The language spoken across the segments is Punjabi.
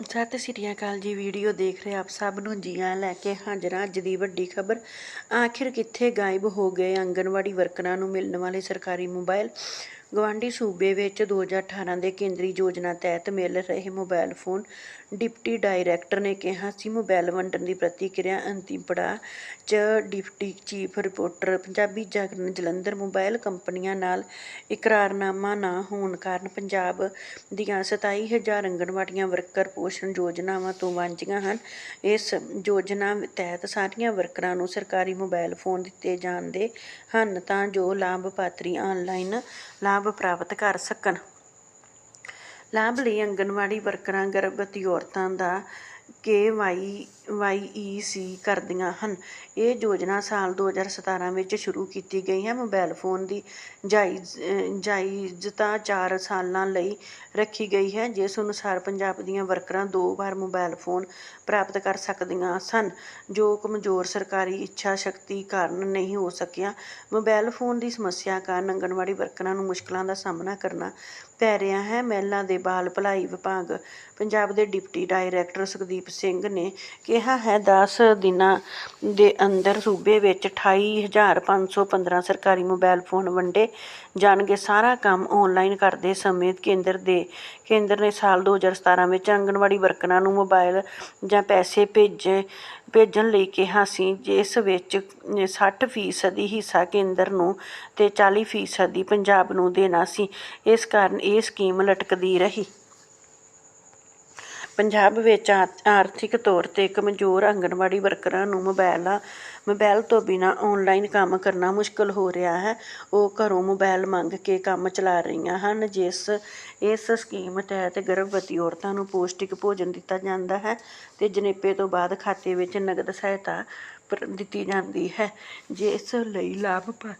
ਸਤਿ ਸ੍ਰੀ ਅਕਾਲ ਜੀ, ਵੀਡੀਓ ਦੇਖ ਰਹੇ ਆਪ ਸਭ ਨੂੰ ਜੀਆਂ ਲੈ ਕੇ ਹਾਜ਼ਰ ਅੱਜ ਦੀ ਵੱਡੀ ਖਬਰ। ਆਖਿਰ ਕਿੱਥੇ ਗਾਇਬ ਹੋ ਗਏ? ਆਂਗਨਵਾੜੀ ਵਰਕਰਾਂ ਨੂੰ ਮਿਲਣ ਵਾਲੇ ਸਰਕਾਰੀ ਮੋਬਾਈਲ ਗਵਾਂਢੀ ਸੂਬੇ ਵਿੱਚ 2018 ਦੇ ਕੇਂਦਰੀ ਯੋਜਨਾ ਤਹਿਤ ਮਿਲ ਰਹੇ ਮੋਬਾਈਲ ਫੋਨ ਡਿਪਟੀ ਡਾਇਰੈਕਟਰ ਨੇ ਕਿਹਾ ਸੀ ਮੋਬਾਈਲ ਵੰਡਣ ਦੀ ਪ੍ਰਤੀਕਿਰਿਆ ਅੰਤਿਮ ਪੜਾਅ 'ਚ deputy chief reporter Punjabi Jagran Jalandhar mobile ਕੰਪਨੀਆਂ ਨਾਲ ਇਕਰਾਰਨਾਮਾ ਨਾ ਹੋਣ ਕਾਰਨ ਪੰਜਾਬ ਦੀਆਂ 27000 ਆਂਗਨਵਾੜੀਆਂ ਵਰਕਰ ਪੋਸ਼ਣ ਯੋਜਨਾਵਾਂ ਤੋਂ ਵਾਂਝੀਆਂ ਹਨ। ਇਸ ਯੋਜਨਾ ਤਹਿਤ ਸਾਰੀਆਂ ਵਰਕਰਾਂ ਨੂੰ ਸਰਕਾਰੀ ਮੋਬਾਈਲ ਫੋਨ ਦਿੱਤੇ ਜਾਂਦੇ ਹਨ ਤਾਂ ਜੋ ਲਾਭਪਾਤਰੀ ਆਨਲਾਈਨ ਲਾਭ ਪ੍ਰਾਪਤ ਕਰ ਸਕਣ। ਲਾਭ ਲਈ ਆਂਗਨਵਾੜੀ ਵਰਕਰਾਂ ਗਰਭਵਤੀ ਔਰਤਾਂ ਦਾ ਕੇ ਵਾਈ ਵਾਈ ਈ ਸੀ ਕਰਦੀਆਂ ਹਨ। ਇਹ ਯੋਜਨਾ ਸਾਲ 2017 ਵਿੱਚ ਸ਼ੁਰੂ ਕੀਤੀ ਗਈ ਹੈ। ਮੋਬਾਈਲ ਫੋਨ ਦੀ ਜਾਇਜ਼, ਜਾਇਜ਼ਤਾ ਚਾਰ ਸਾਲਾਂ ਲਈ ਰੱਖੀ ਗਈ ਹੈ। ਜਿਸ ਅਨੁਸਾਰ ਪੰਜਾਬ ਦੀਆਂ ਵਰਕਰਾਂ ਦੋ ਵਾਰ ਮੋਬਾਈਲ ਫੋਨ ਪ੍ਰਾਪਤ ਕਰ ਸਕਦੀਆਂ ਸਨ, ਜੋ ਕਮਜ਼ੋਰ ਸਰਕਾਰੀ ਇੱਛਾ ਸ਼ਕਤੀ ਕਾਰਨ ਨਹੀਂ ਹੋ ਸਕਿਆ। ਮੋਬਾਈਲ ਫੋਨ ਦੀ ਸਮੱਸਿਆ ਕਾਰਨ ਆਂਗਣਵਾੜੀ ਵਰਕਰਾਂ ਨੂੰ ਮੁਸ਼ਕਲਾਂ ਦਾ ਸਾਹਮਣਾ ਕਰਨਾ ਪੈ ਰਿਹਾ ਹੈ। ਮਹਿਲਾ ਦੇ ਬਾਲ ਭਲਾਈ ਵਿਭਾਗ, ਪੰਜਾਬ ਦੇ ਡਿਪਟੀ ਡਾਇਰੈਕਟਰ ਸੁਖਦੀਪ ਸਿੰਘ ਨੇ ਕਿਹਾ ਹੈ 10 ਦਿਨਾਂ ਦੇ ਅੰਦਰ ਸੂਬੇ ਵਿੱਚ 28515 ਸਰਕਾਰੀ ਮੋਬਾਈਲ ਫੋਨ ਵੰਡੇ ਜਾਣਗੇ। ਸਾਰਾ ਕੰਮ ਆਨਲਾਈਨ ਕਰਦੇ ਸਮੇਂ ਕੇਂਦਰ ਦੇ, ਕੇਂਦਰ ਨੇ ਸਾਲ 2017 ਵਿੱਚ ਆਂਗਣਵਾੜੀ ਵਰਕਰਾਂ ਨੂੰ ਮੋਬਾਈਲ ਜਾਂ ਪੈਸੇ ਭੇਜੇ, ਭੇਜਣ ਲਈ ਕਿਹਾ ਸੀ, ਜਿਸ ਵਿੱਚ 60 ਫੀਸਦੀ ਹਿੱਸਾ ਕੇਂਦਰ ਨੂੰ ਤੇ 40 ਫੀਸਦੀ ਪੰਜਾਬ ਨੂੰ ਦੇਣਾ ਸੀ। ਇਸ ਕਾਰਨ ਇਹ ਸਕੀਮ ਲਟਕਦੀ ਰਹੀ। ਪੰਜਾਬ ਵਿੱਚ ਆ- ਆਰਥਿਕ ਤੌਰ ਤੇ ਕਮਜ਼ੋਰ ਆਂਗਣਵਾੜੀ ਵਰਕਰਾਂ ਨੂੰ ਮੋਬਾਇਲਾਂ, ਮੋਬਾਇਲ ਤੋਂ ਬਿਨਾਂ ਔਨਲਾਈਨ ਕੰਮ ਕਰਨਾ ਮੁਸ਼ਕਲ ਹੋ ਰਿਹਾ ਹੈ। ਉਹ ਘਰੋਂ ਮੋਬਾਇਲ ਮੰਗ ਕੇ ਕੰਮ ਚਲਾ ਰਹੀਆਂ ਹਨ, ਜਿਸ, ਇਸ ਸਕੀਮ ਤਹਿਤ ਗਰਭਵਤੀ ਔਰਤਾਂ ਨੂੰ ਪੌਸ਼ਟਿਕ ਭੋਜਨ ਦਿੱਤਾ ਜਾਂਦਾ ਹੈ ਅਤੇ ਜਣੇਪੇ ਤੋਂ ਬਾਅਦ ਖਾਤੇ ਵਿੱਚ ਨਗਦ ਸਹਾਇਤਾ ਪ੍ਰ- ਦਿੱਤੀ ਜਾਂਦੀ ਹੈ, ਜਿਸ ਲਈ ਲਾਭਪਾ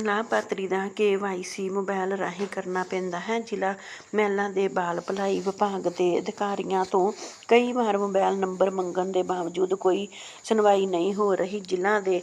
ਲਾਭਪਾਤਰੀ ਦਾ ਕੇਵਾਈਸੀ ਮੋਬਾਈਲ ਰਾਹੀਂ ਕਰਨਾ ਪੈਂਦਾ ਹੈ। ਜ਼ਿਲ੍ਹਾ ਮਹਿਲਾ ਦੇ ਬਾਲ ਭਲਾਈ ਵਿਭਾਗ ਦੇ ਅਧਿਕਾਰੀਆਂ ਤੋਂ ਕਈ ਵਾਰ ਮੋਬਾਈਲ ਨੰਬਰ ਮੰਗਣ ਦੇ ਬਾਵਜੂਦ ਕੋਈ ਸੁਣਵਾਈ ਨਹੀਂ ਹੋ ਰਹੀ। ਜ਼ਿਲ੍ਹਾ ਦੇ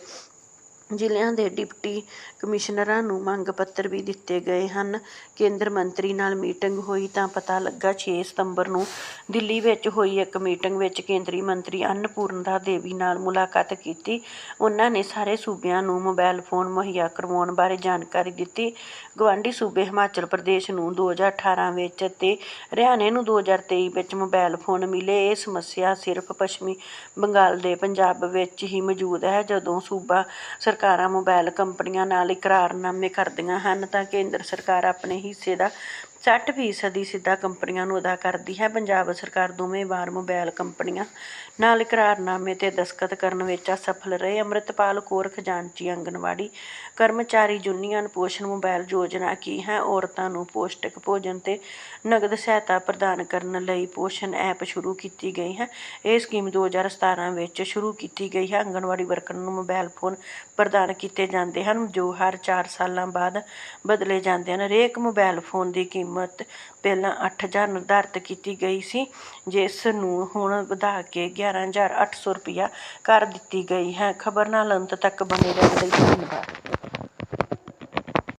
ਜ਼ਿਲ੍ਹਿਆਂ ਦੇ ਡਿਪਟੀ ਕਮਿਸ਼ਨਰਾਂ ਨੂੰ ਮੰਗ ਪੱਤਰ ਵੀ ਦਿੱਤੇ ਗਏ ਹਨ। ਕੇਂਦਰ ਮੰਤਰੀ ਨਾਲ ਮੀਟਿੰਗ ਹੋਈ ਤਾਂ ਪਤਾ ਲੱਗਾ 6 ਸਤੰਬਰ ਨੂੰ ਦਿੱਲੀ ਵਿੱਚ ਹੋਈ ਇੱਕ ਮੀਟਿੰਗ ਵਿੱਚ ਕੇਂਦਰੀ ਮੰਤਰੀ ਅੰਨਪੂਰਨਾ ਦੇਵੀ ਨਾਲ ਮੁਲਾਕਾਤ ਕੀਤੀ। ਉਹਨਾਂ ਨੇ ਸਾਰੇ ਸੂਬਿਆਂ ਨੂੰ ਮੋਬਾਈਲ ਫੋਨ ਮੁਹੱਈਆ ਕਰਵਾਉਣ ਬਾਰੇ ਜਾਣਕਾਰੀ ਦਿੱਤੀ। ਗਵਾਂਢੀ ਸੂਬੇ ਹਿਮਾਚਲ ਪ੍ਰਦੇਸ਼ ਨੂੰ 2018 ਵਿੱਚ ਤੇ ਹਰਿਆਣੇ ਨੂੰ 2023 ਵਿੱਚ ਮੋਬਾਈਲ ਫੋਨ ਮਿਲੇ। ਇਹ ਸਮੱਸਿਆ ਸਿਰਫ ਪੱਛਮੀ ਬੰਗਾਲ ਦੇ ਪੰਜਾਬ ਵਿੱਚ ਹੀ ਮੌਜੂਦ ਹੈ। ਜਦੋਂ ਸੂਬਾ ਸਰ ਸਰਕਾਰਾਂ ਮੋਬਾਈਲ ਕੰਪਨੀਆਂ ਨਾਲ ਇਕਰਾਰਨਾਮੇ ਕਰਦੀਆਂ ਹਨ ਤਾਂ ਕੇਂਦਰ ਸਰਕਾਰ ਆਪਣੇ ਹਿੱਸੇ ਦਾ 60 ਫੀਸਦੀ ਸਿੱਧਾ ਕੰਪਨੀਆਂ ਨੂੰ ਅਦਾ ਕਰਦੀ ਹੈ। ਪੰਜਾਬ ਸਰਕਾਰ ਦੋਵੇਂ ਵਾਰ ਮੋਬਾਈਲ ਕੰਪਨੀਆਂ ਨਾਲ ਇਕਰਾਰਨਾਮੇ ਤੇ ਦਸਤਖਤ ਕਰਨ ਵਿੱਚ ਅਸਫਲ ਰਹੇ। ਅੰਮ੍ਰਿਤਪਾਲ ਕੌਰ ਖਜ਼ਾਨਚੀ ਆਂਗਨਵਾੜੀ ਕਰਮਚਾਰੀ ਯੂਨੀਅਨ ਪੋਸ਼ਣ ਮੋਬਾਈਲ ਯੋਜਨਾ ਕੀ ਹੈ? ਔਰਤਾਂ ਨੂੰ ਪੌਸ਼ਟਿਕ ਭੋਜਨ ਤੇ ਨਗਦ ਸਹਾਇਤਾ ਪ੍ਰਦਾਨ ਕਰਨ ਲਈ ਪੋਸ਼ਣ ਐਪ ਸ਼ੁਰੂ ਕੀਤੀ ਗਈ ਹੈ। ਇਹ ਸਕੀਮ 2017 ਵਿੱਚ ਸ਼ੁਰੂ ਕੀਤੀ ਗਈ ਹੈ। ਆਂਗਨਵਾੜੀ ਵਰਕਰਾਂ ਨੂੰ ਮੋਬਾਈਲ ਫੋਨ ਪ੍ਰਦਾਨ ਕੀਤੇ ਜਾਂਦੇ ਹਨ, ਜੋ ਹਰ 4 ਸਾਲਾਂ ਬਾਅਦ ਬਦਲੇ ਜਾਂਦੇ ਹਨ। ਹਰੇਕ ਮੋਬਾਈਲ ਫੋਨ ਦੀ ਕੀਮਤ ਕੀਮਤ ਪਹਿਲਾਂ 8000 ਨਿਰਧਾਰਤ ਕੀਤੀ ਗਈ ਸੀ, ਜਿਸ ਨੂੰ ਹੁਣ ਵਧਾ ਕੇ 11800 ਰੁਪਇਆ ਕਰ ਦਿੱਤੀ ਗਈ ਹੈ। ਖਬਰ ਨਾਲ ਅੰਤ ਤੱਕ ਬਣੇ ਰਹਿਣ ਲਈ ਧੰਨਵਾਦ।